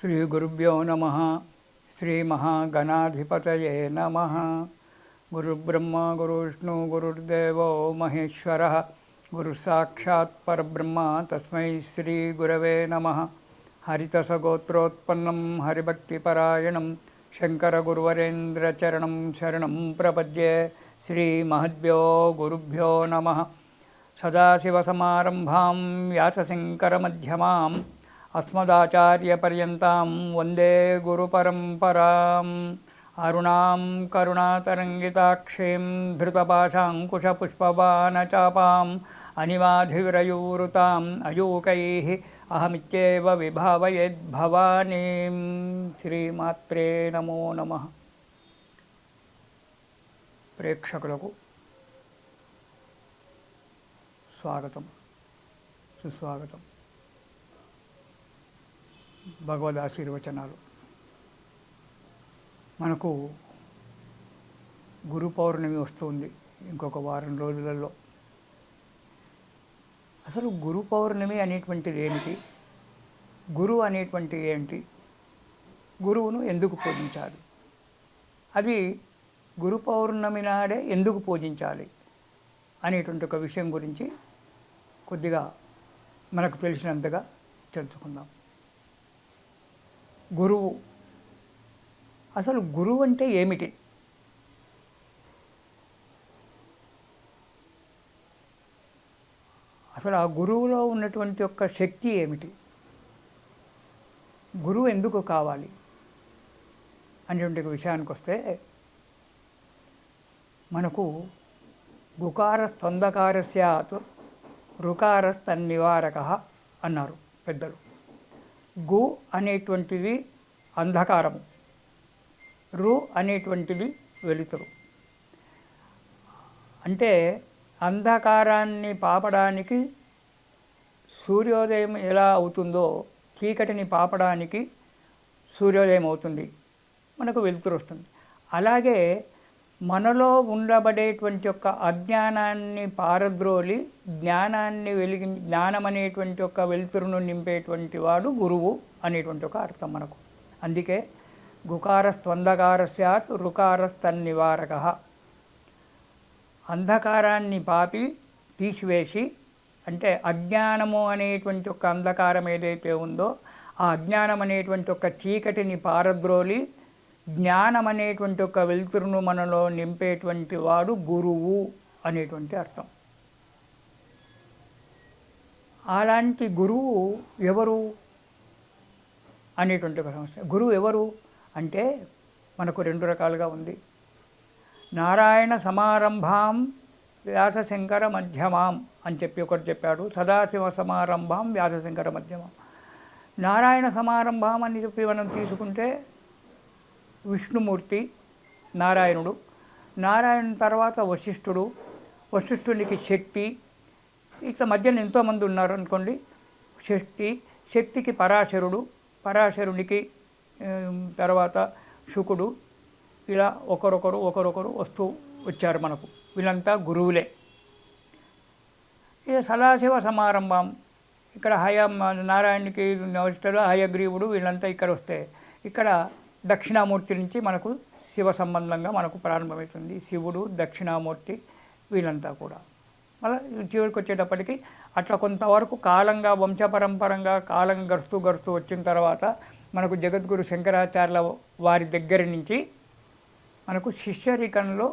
శ్రీ గురుభ్యో నమ. శ్రీ మహాగణాధిపతయే నమ. గురుబ్రహ్మ గురువిష్ణు గురుర్దేవో మహేశ్వర. గురుసాక్షాత్ పరబ్రహ్మ తస్మై శ్రీ గురవే నమ. హరితసగోత్రోత్పన్నం హరిభక్తిపరాయణం శంకరగురువరేంద్రచరణం శరణం ప్రపద్యే శ్రీమహద్భ్యో గురుభ్యో నమ. సదాశివసమారంభాం వ్యాసశంకరమధ్యమాం అస్మదాచార్యపర్యంతాం వందే గురుపరంపరాం అరుణాం కరుణాతరంగితాక్షీం ధృతపాశాంకుశపుష్పబాణచాపాం అనివాధివిరయూరుతాం అయూకైः అహమిత్యేవ విభావయేద్భవానీం శ్రీమాత్రే నమో నమః ప్రేక్షకులకు స్వాగతం సుస్వాగతం। భగవద్ ఆశీర్వచనాలు. మనకు గురు పౌర్ణమి వస్తుంది ఇంకొక వారం రోజులలో. అసలు గురు పౌర్ణమి అనేటువంటిది ఏమిటి గురువు అనేటువంటి ఏంటి? గురువును ఎందుకు పూజించాలి? అది గురు పౌర్ణమి నాడే ఎందుకు పూజించాలి అనేటువంటి ఒక విషయం గురించి కొద్దిగా మనకు తెలిసినంతగా తెలుసుకుందాం. గురువు. అసలు గురువు అంటే ఏమిటి? అసలు ఆ గురువులో ఉన్నటువంటి యొక్క శక్తి ఏమిటి? గురువు ఎందుకు కావాలి? అనేటువంటి విషయానికి వస్తే మనకు గుకార స్తందకార స్యాత్ నివారక అన్నారు పెద్దలు. గు అనేటువంటిది అంధకారము. రు అనేటువంటిది వెలుతురు. అంటే అంధకారాన్ని పాపడానికి సూర్యోదయం ఎలా అవుతుందో చీకటిని పాపడానికి సూర్యోదయం అవుతుంది. మనకు వెలుతురు వస్తుంది. అలాగే మనలో ఉండబడేటువంటి యొక్క అజ్ఞానాన్ని పారద్రోలి జ్ఞానాన్ని వెలిగి జ్ఞానం అనేటువంటి ఒక వెలుతురును నింపేటువంటి వాడు గురువు అనేటువంటి ఒక అర్థం మనకు. అందుకే గుకార స్వందకార స్యాత్ రుకార అంధకారాన్ని పాపి తీసివేసి అంటే అజ్ఞానము అనేటువంటి ఒక అంధకారం ఏదైతే ఉందో ఆ అజ్ఞానం అనేటువంటి ఒక చీకటిని పారద్రోలి జ్ఞానం అనేటువంటి ఒక వెలుతురును మనలో నింపేటువంటి వాడు గురువు అనేటువంటి అర్థం. అలాంటి గురువు ఎవరు? అనేటువంటి ఒక సమస్య గురువు ఎవరు? అంటే మనకు రెండు రకాలుగా ఉంది. నారాయణ సమారంభాం వ్యాసశంకర మధ్యమాం అని చెప్పి ఒకరు చెప్పాడు. సదాశివ సమారంభం వ్యాసశంకర మధ్యమం. నారాయణ సమారంభం అని చెప్పి మనం తీసుకుంటే విష్ణుమూర్తి నారాయణుడు. నారాయణ తర్వాత వశిష్ఠుడు. వశిష్ఠునికి శక్తి. ఇట్లా మధ్యన ఎంతోమంది ఉన్నారు అనుకోండి శక్తి శక్తికి పరాశరుడు. పరాశరునికి తర్వాత శుకుడు. ఇలా ఒకరొకరు ఒకరొకరు వస్తూ వచ్చారు మనకు. వీళ్ళంతా గురువులే. ఇక సదాశివ సమారంభం. ఇక్కడ హయ నారాయణకి వశిష్ఠుడు హయగ్రీవుడు వీళ్ళంతా ఇక్కడ వస్తే. ఇక్కడ దక్షిణామూర్తి నుంచి మనకు శివ సంబంధంగా మనకు ప్రారంభమవుతుంది. శివుడు దక్షిణామూర్తి వీళ్ళంతా కూడా. మళ్ళీ చివరికి వచ్చేటప్పటికి అట్లా కొంతవరకు కాలంగా వంశపరంపరంగా కాలం గడుస్తూ గడుస్తూ వచ్చిన తర్వాత మనకు జగద్గురు శంకరాచార్యుల వారి దగ్గర నుంచి మనకు శిష్యరికంలో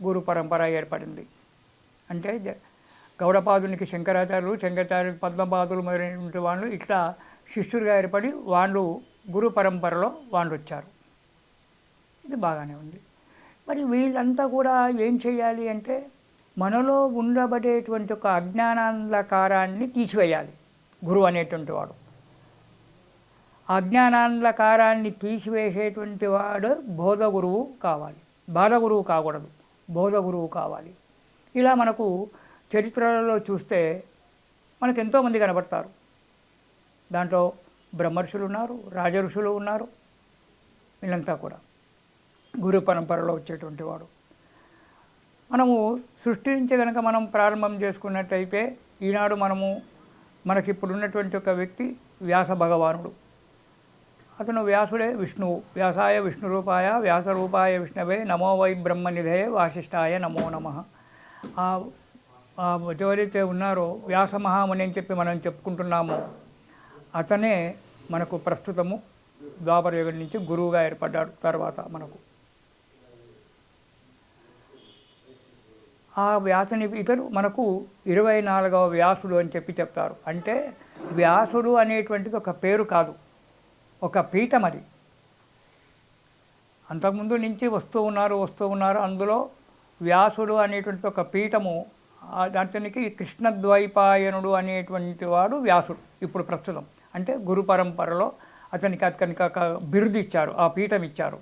గురు పరంపర ఏర్పడింది. అంటే గౌడపాదునికి శంకరాచార్యులు శంకరాచార్యులు పద్మపాదులు మొదలైనటువంటి వాళ్ళు ఇట్లా శిష్యులుగా ఏర్పడి వాళ్ళు గురు పరంపరలో వాళ్ళు వచ్చారు ఇది బాగానే ఉంది. మరి వీళ్ళంతా కూడా ఏం చేయాలి అంటే మనలో ఉండబడేటువంటి ఒక అజ్ఞానాంధకారాన్ని తీసివేయాలి. గురువు అనేటువంటి వాడు. అజ్ఞానాంధకారాన్ని తీసివేసేటువంటి వాడు బోధ గురువు కావాలి. బాధ గురువు కాకూడదు. బోధ గురువు కావాలి. ఇలా మనకు చరిత్రలలో చూస్తే మనకు ఎంతోమంది కనబడతారు. దాంట్లో బ్రహ్మర్షులు ఉన్నారు రాజఋషులు ఉన్నారు వీళ్ళంతా కూడా. గురు పరంపరలో వచ్చేటువంటి వాడు. మనము సృష్టి నుంచి కనుక మనం ప్రారంభం చేసుకున్నట్టయితే ఈనాడు మనము మనకిప్పుడు ఉన్నటువంటి ఒక వ్యక్తి వ్యాస భగవానుడు. అతను వ్యాసుడే విష్ణువు. వ్యాసాయ విష్ణు రూపాయ వ్యాసరూపాయ విష్ణవే నమో వై బ్రహ్మనిధే వాసిష్ఠాయ నమో నమ. ఎవరైతే ఉన్నారో వ్యాస మహాముని అని చెప్పి మనం చెప్పుకుంటున్నాము అతనే మనకు ప్రస్తుతము ద్వాపర యుగం నుంచి గురువుగా ఏర్పడ్డాడు తర్వాత మనకు. ఆ వ్యాసని ఇతరు మనకు ఇరవై నాలుగవ వ్యాసుడు అని చెప్పి చెప్తారు. అంటే వ్యాసుడు అనేటువంటిది ఒక పేరు కాదు. ఒక పీఠం అది. అంతకుముందు నుంచి వస్తూ ఉన్నారు వస్తూ ఉన్నారు. అందులో వ్యాసుడు అనేటువంటి ఒక పీఠము. దానికి అతనికి కృష్ణద్వైపాయనుడు అనేటువంటి వాడు వ్యాసుడు. ఇప్పుడు ప్రస్తుతం. అంటే గురు పరంపరలో అతనికి అతనికి ఒక బిరుదు ఇచ్చారు ఆ పీఠం ఇచ్చారు.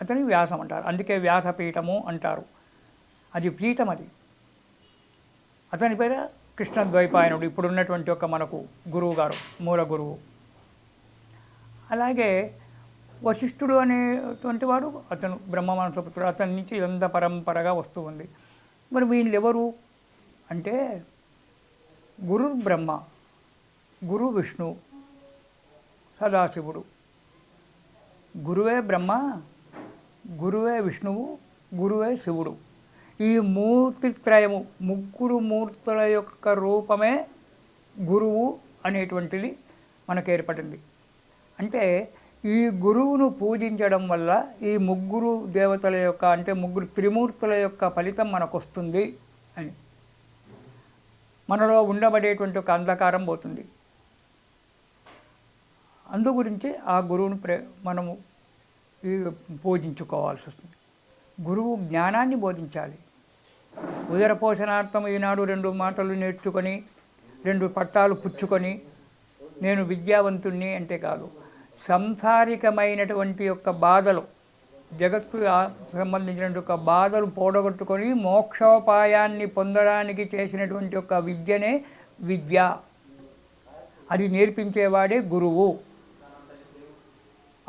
అతని వ్యాసం అంటారు. అందుకే వ్యాసపీఠము అంటారు. అది పీఠం అది. అతని పేరు కృష్ణద్వైపాయనుడు. ఇప్పుడు ఉన్నటువంటి ఒక మనకు గురువు గారు మూల గురువు. అలాగే వశిష్ఠుడు అనేటువంటి వాడు అతను బ్రహ్మ మనసపుత్రుడు అతని నుంచి ఇదంతా పరంపరగా వస్తూ ఉంది. మరి వీళ్ళు ఎవరు అంటే గురు బ్రహ్మ గురు విష్ణు సదాశివుడు. గురువే బ్రహ్మ గురువే విష్ణువు గురువే శివుడు. ఈ మూర్తిత్రయము ముగ్గురు మూర్తుల యొక్క రూపమే గురువు అనేటువంటిది మనకు ఏర్పడింది. అంటే ఈ గురువును పూజించడం వల్ల ఈ ముగ్గురు దేవతల యొక్క అంటే ముగ్గురు త్రిమూర్తుల యొక్క ఫలితం మనకు వస్తుంది అని. మనలో ఉండబడేటువంటి ఒక అంధకారం పోతుంది. అందు గురించి ఆ గురువును ప్రే మనము పూజించుకోవాల్సి వస్తుంది. గురువు జ్ఞానాన్ని బోధించాలి. ఉదర పోషణార్థం ఈనాడు రెండు మాటలు నేర్చుకొని రెండు పట్టాలు పుచ్చుకొని నేను విద్యావంతుణ్ణి అంటే కాదు. సంసారికమైనటువంటి యొక్క బాధలు జగత్తు సంబంధించినటువంటి బాధలు పోడగొట్టుకొని మోక్షోపాయాన్ని పొందడానికి చేసినటువంటి ఒక విద్యనే విద్య. అది నేర్పించేవాడే గురువు.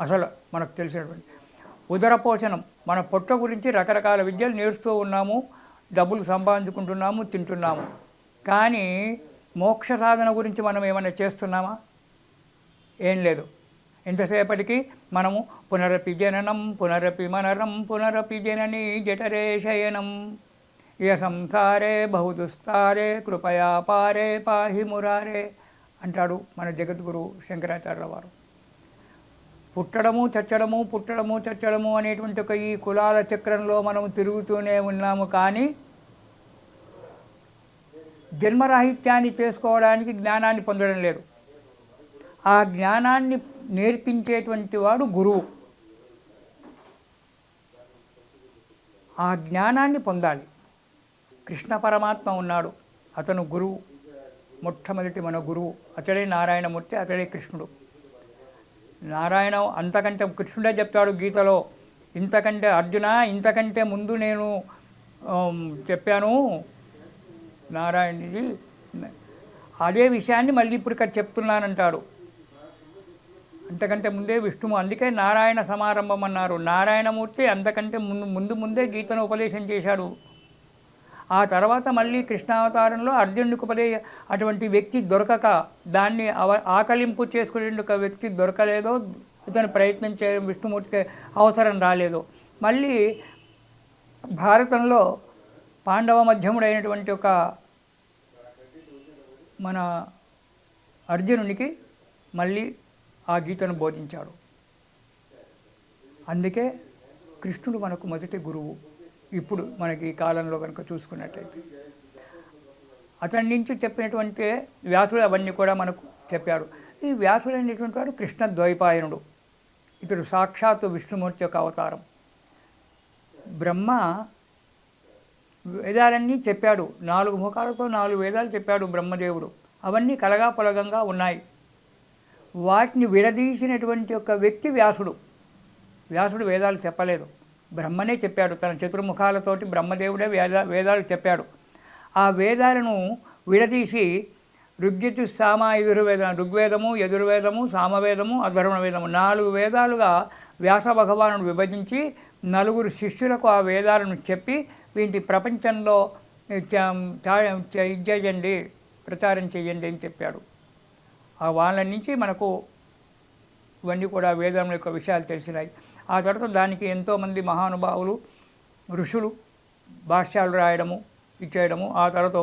అసలు మనకు తెలిసినటువంటి ఉదరపోషణం. మన పొట్ట గురించి రకరకాల విద్యలు నేర్చుతూ ఉన్నాము డబ్బులు సంపాదించుకుంటున్నాము తింటున్నాము. కానీ మోక్ష సాధన గురించి మనం ఏమైనా చేస్తున్నామా? ఏం లేదు. ఎంతసేపటికి మనము పునరపి జననం పునరపి మనరం పునరపి జనని జఠరే శయనం. ఇయ సంసారే బహుదుస్తారే కృపయా పారే పాహి మురారే అంటాడు మన జగద్గురు శంకరాచార్యుల వారు. పుట్టడము చచ్చడము పుట్టడము చచ్చడము అనేటువంటి ఒక ఈ కులాల చక్రంలో మనం తిరుగుతూనే ఉన్నాము. కానీ జన్మరాహిత్యాన్ని చేసుకోవడానికి జ్ఞానాన్ని పొందడం లేదు. ఆ జ్ఞానాన్ని నేర్పించేటువంటి వాడు గురువు. ఆ జ్ఞానాన్ని పొందాలి. కృష్ణ పరమాత్మ ఉన్నాడు. అతను గురువు. మొట్టమొదటి మన గురువు. అతడే నారాయణమూర్తి అతడే కృష్ణుడు. నారాయణ అంతకంటే కృష్ణుడే చెప్తాడు గీతలో. ఇంతకంటే అర్జున ఇంతకంటే ముందు నేను చెప్పాను. నారాయణుడి అదే విషయాన్ని మళ్ళీ ఇప్పుడు ఇక్కడ చెప్తున్నానంటాడు. అంతకంటే ముందే విష్ణువు అందుకే నారాయణ సమారంభం అన్నారు. నారాయణమూర్తి అంతకంటే ముందు ముందు ముందే గీతను ఉపదేశం చేశాడు. ఆ తర్వాత మళ్ళీ కృష్ణావతారంలో అర్జునుడికి ఉపదే అటువంటి వ్యక్తి దొరకక దాన్ని అవ ఆకలింపు చేసుకునే ఒక వ్యక్తి దొరకలేదో ఇతను ప్రయత్నం చేయడం విష్ణుమూర్తికి అవసరం రాలేదు. మళ్ళీ భారతంలో పాండవ మధ్యముడైనటువంటి ఒక మన అర్జునునికి మళ్ళీ ఆ గీతను బోధించాడు. అందుకే కృష్ణుడు మనకు మొదటి గురువు. ఇప్పుడు మనకి ఈ కాలంలో కనుక చూసుకున్నట్టయితే. అతని నుంచి చెప్పినటువంటి వ్యాసుడు అవన్నీ కూడా మనకు చెప్పాడు. ఈ వ్యాసుడు అనేటువంటి వాడు కృష్ణ ద్వైపాయనుడు. ఇతడు సాక్షాత్తు విష్ణుమూర్తి యొక్క అవతారం. బ్రహ్మ వేదాలన్నీ చెప్పాడు. నాలుగు ముఖాలతో నాలుగు వేదాలు చెప్పాడు బ్రహ్మదేవుడు. అవన్నీ కలగా పొలగంగా ఉన్నాయి. వాటిని విడదీసినటువంటి ఒక వ్యక్తి వ్యాసుడు. వ్యాసుడు వేదాలు చెప్పలేదు. బ్రహ్మనే చెప్పాడు. తన చతుర్ముఖాలతోటి బ్రహ్మదేవుడే వేద వేదాలు చెప్పాడు. ఆ వేదాలను విడదీసి ఋగ్యతు సామ ఎదుర్వేదం ఋగ్వేదము యజుర్వేదము సామవేదము అధర్వణ వేదము నాలుగు వేదాలుగా వ్యాస భగవానుడు విభజించి నలుగురు శిష్యులకు ఆ వేదాలను చెప్పి వీటి ప్రపంచంలో చ- చ- చేయండి ప్రచారం చేయండి అని చెప్పాడు. ఆ వాళ్ళ నుంచి మనకు ఇవన్నీ కూడా వేదం యొక్క విషయాలు తెలిసినాయి. ఆ తర్వాత దానికి ఎంతోమంది మహానుభావులు ఋషులు భాష్యాలు రాయడము ఇచ్చేయడము ఆ తర్వాత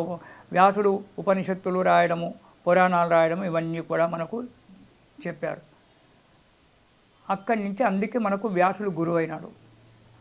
వ్యాసుడు ఉపనిషత్తులు రాయడము పురాణాలు రాయడము ఇవన్నీ కూడా మనకు చెప్పారు. అక్కడి నుంచి అందుకే మనకు వ్యాసుడు గురువు అయినాడు